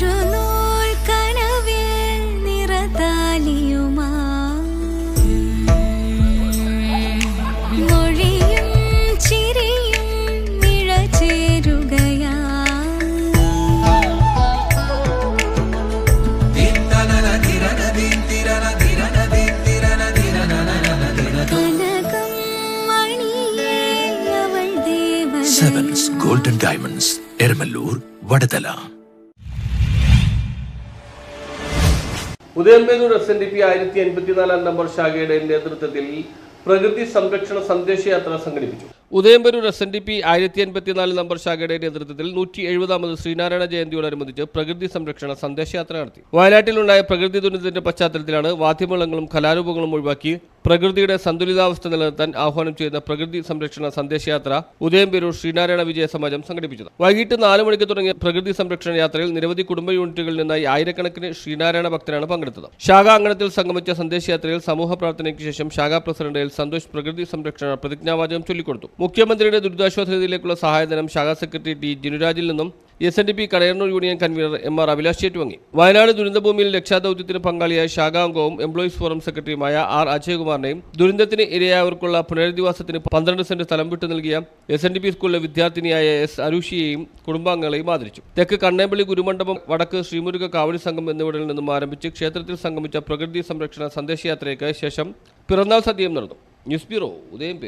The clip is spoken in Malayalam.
ഒരു നൂൽ കനവിൽ നിറതാലിയുമാ. മൊഴിയും ചിരിയും നിഴചേരുകയാ കനകം മണിയേ അവൾ ദേവത sevens Udayamperoor S N D P ആയിരത്തി എൺപത്തിനാലാം നമ്പർ ശാഖയുടെ നേതൃത്വത്തിൽ പ്രകൃതി സംരക്ഷണ സന്ദേശയാത്ര സംഘടിപ്പിച്ചു. Udayamperoor S N D P ആയിരത്തി എൺപത്തിനാല് നമ്പർ ശാഖയുടെ നേതൃത്വത്തിൽ നൂറ്റി എഴുപതാമത് ശ്രീനാരായണ ജയന്തിയോടനുബന്ധിച്ച് പ്രകൃതി സംരക്ഷണ സന്ദേശയാത്ര നടത്തി. വയനാട്ടിലുണ്ടായ പ്രകൃതി ദുരന്തത്തിന്റെ പശ്ചാത്തലത്തിലാണ് വാദ്യമേളങ്ങളും കലാരൂപങ്ങളും ഒഴിവാക്കി പ്രകൃതിയുടെ സന്തുലിതാവസ്ഥ നിലനിർത്താൻ ആഹ്വാനം ചെയ്യുന്ന പ്രകൃതി സംരക്ഷണ സന്ദേശയാത്ര ഉദയംപേരൂർ ശ്രീനാരായണ വിജയ സമാജം സംഘടിപ്പിച്ചത്. വൈകിട്ട് നാല് മണിക്ക് തുടങ്ങിയ പ്രകൃതി സംരക്ഷണ യാത്രയിൽ നിരവധി കുടുംബ യൂണിറ്റുകളിൽ നിന്നായി ആയിരക്കണക്കിന് ശ്രീനാരായണ ഭക്തരാണ് പങ്കെടുത്തത്. ശാഖാ അങ്കണത്തിൽ സംഗമിച്ച സന്ദേശയാത്രയിൽ സമൂഹ പ്രാർത്ഥനയ്ക്ക് ശേഷം ശാഖാ പ്രസിഡന്റ് സന്തോഷ് പ്രകൃതി സംരക്ഷണ പ്രതിജ്ഞാവാചകം ചൊല്ലിക്കൊടുത്തു. മുഖ്യമന്ത്രിയുടെ ദുരിതാശ്വാസ നിധിയിലേക്കുള്ള സഹായധനം ശാഖാ സെക്രട്ടറി ടി ജിനുരാജിൽ നിന്നും S N D P Kadayannoor union convener M R Abhilash ചേറ്റുവങ്ങി Wayanad ദുരന്തഭൂമിയിൽ രക്ഷാദൌത്യത്തിന് പങ്കാളിയായ ശാഖാംഗവും എംപ്ലോയീസ് ഫോറം സെക്രട്ടറിയുമായ ആർ അജയകുമാറിനെയും ദുരന്തത്തിന് ഇരയായവർക്കുള്ള പുനരധിവാസത്തിന് പന്ത്രണ്ട് സെന്റ് സ്ഥലം വിട്ടു നൽകിയ എസ് എൻ ഡി പി സ്കൂളിലെ വിദ്യാർത്ഥിനിയായ എസ് അരുഷിയെയും കുടുംബാംഗങ്ങളെയും ആദരിച്ചു. തെക്ക് കണ്ണേമ്പള്ളി ഗുരുമണ്ഡപം വടക്ക് ശ്രീമുരുക കാവടി സംഘം എന്നിവിടങ്ങളിൽ നിന്നും ആരംഭിച്ച് ക്ഷേത്രത്തിൽ സംഗമിച്ച പ്രകൃതി സംരക്ഷണ സന്ദേശയാത്രയ്ക്ക് ശേഷം പിറന്നാൾ സദ്യം നടന്നു. ന്യൂസ് ബ്യൂറോ ഉദയം